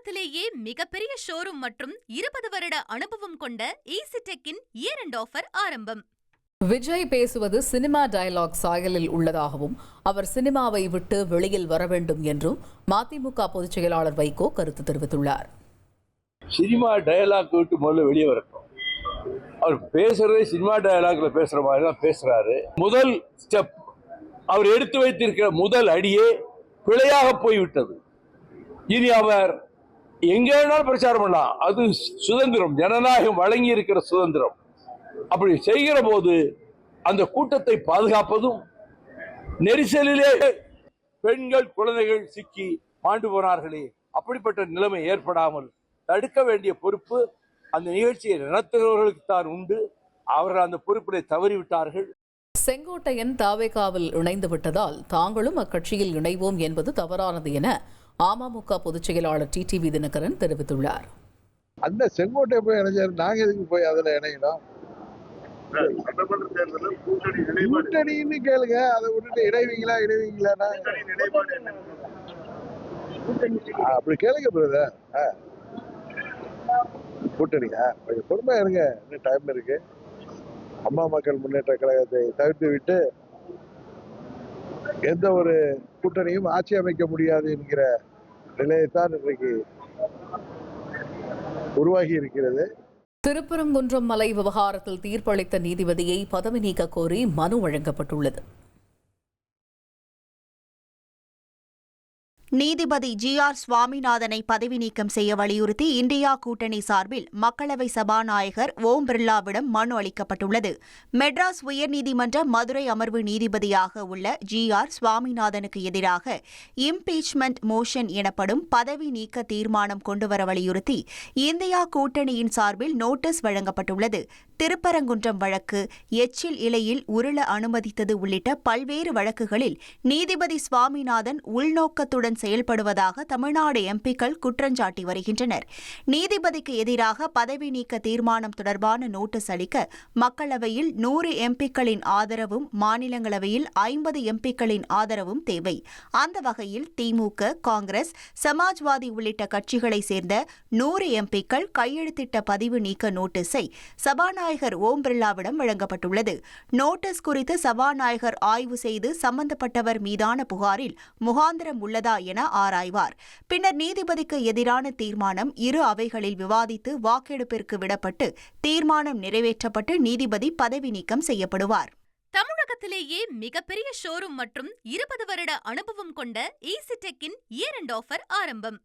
தமிழகத்திலேயே மிகப்பெரிய ஷோரூம் மற்றும் இருபது வருட அனுபவம் கொண்ட ஈசிடெக்கின் இயர் அண்ட் ஆஃபர் ஆரம்பம். விஜய் பேசுவது சினிமா டயலாக் சாயலில் உள்ளதாகவும் அவர் சினிமாவை விட்டு வெளியில் வர வேண்டும் என்றும் மதிமுக பொதுச் செயலாளர் வைகோ கருத்து தெரிவித்துள்ளார். சினிமா டயலாக் விட்டு முதல்ல வெளியே வரட்டும். அவர் பேசுறதே சினிமா டயலாக்ல பேசுற மாதிரி தான் பேசுறாரு. முதல் ஸ்டெப் அவர் எடுத்து வைத்திருக்கிற முதல் அடியே பிழையாக போய்விட்டது. இனி அவர் எங்கே வேணாலும் பிரச்சாரம் பண்ணலாம். அது சுதந்திரம். ஜனநாயகம் வழங்கி இருக்கிற சுதந்திரம். அப்படி செய்கிற போது அந்த கூட்டத்தை பாதுகாப்பதும் நெரிசலிலே பெண்கள் குழந்தைகள் சிக்கி மாண்டு போனார்களே. அப்படிப்பட்ட நிலைமை ஏற்படாமல் தடுக்க வேண்டிய பொறுப்பு அந்த நிகழ்ச்சியை நடத்துகிறவர்களுக்கு தான் உண்டு. அவர்கள் அந்த பொறுப்பினை தவறிவிட்டார்கள். செங்கோட்டையன் தாவேகாவில் இணைந்து விட்டதால் தாங்களும் அக்கட்சியில் இணைவோம் என்பது தவறானது என அமமுக பொதுச் செயலாளர் டிடிவி தினகரன் தெரிவித்துள்ளார். அந்த செங்கோட்டை போய் இணைஞ்சாரு. நாங்க எதுக்கு போய் அதுல நிலைப்பாடு கூட்டணின்னு கேளுங்க. அதை விட்டுட்டு இணைவீங்களா என்ன? அப்படி கேளுங்க பிரதர் கூட்டணியா கொஞ்சம் பொறுமையா இருங்க. இன்னும் டைம் இருக்கு. அம்மா மக்கள் முன்னேற்ற கழகத்தை தவிர்த்து விட்டு எந்த ஒரு கூட்டணியும் ஆட்சி அமைக்க முடியாது என்கிற நிலையைத்தான் இன்றைக்கு உருவாகி இருக்கிறது. திருப்பரங்குன்றம் மலை விவகாரத்தில் தீர்ப்பளித்த நீதிபதியை பதவி நீக்க கோரி மனு வழங்கப்பட்டுள்ளது. நீதிபதி ஜி ஆர் சுவாமிநாதனை பதவி நீக்கம் செய்ய வலியுறுத்தி இந்தியா கூட்டணி சார்பில் மக்களவை சபாநாயகர் ஓம் பிர்லாவிடம் மனு அளிக்கப்பட்டுள்ளது. மெட்ராஸ் உயர்நீதிமன்ற மதுரை அமர்வு நீதிபதியாக உள்ள ஜி ஆர் சுவாமிநாதனுக்கு எதிராக இம்பீச்மெண்ட் மோஷன் எனப்படும் பதவி நீக்க தீர்மானம் கொண்டுவர வலியுறுத்தி இந்தியா கூட்டணியின் சார்பில் நோட்டீஸ் வழங்கப்பட்டுள்ளது. திருப்பரங்குன்றம் வழக்கு எச்சில் இலையில் உருள அனுமதித்தது உள்ளிட்ட பல்வேறு வழக்குகளில் நீதிபதி சுவாமிநாதன் உள்நோக்கத்துடன் செயல்படுவதாக தமிழ்நாடு எம்பிக்கள் குற்றஞ்சாட்டி வருகின்றனர். நீதிபதிக்கு எதிராக பதவி நீக்க தீர்மானம் தொடர்பான நோட்டீஸ் அளிக்க மக்களவையில் நூறு எம்பிக்களின் ஆதரவும் மாநிலங்களவையில் ஐம்பது எம்பிக்களின் ஆதரவும் தேவை. அந்த வகையில் திமுக காங்கிரஸ் சமாஜ்வாதி உள்ளிட்ட கட்சிகளைச் சேர்ந்த நூறு எம்பிக்கள் கையெழுத்திட்ட பதிவு நீக்க நோட்டீஸை சபாநாயகர் ஓம் பிர்லாவிடம் வழங்கப்பட்டுள்ளது. நோட்டீஸ் குறித்து சபாநாயகர் ஆய்வு செய்து சம்பந்தப்பட்டவர் மீதான புகாரில் முகாந்திரம் உள்ளதா என ஆராய்வார். பின்னர் நீதிபதிக்கு எதிரான தீர்மானம் இரு அவைகளில் விவாதித்து வாக்கெடுப்பிற்கு விடப்பட்டு தீர்மானம் நிறைவேற்றப்பட்டு நீதிபதி பதவி நீக்கம் செய்யப்படுவார். தமிழகத்திலேயே மிகப்பெரிய ஷோரூம் மற்றும் இருபது வருட அனுபவம் கொண்ட ஈசிடெக்கின் இயர் அண்ட் ஆஃபர் ஆரம்பம்.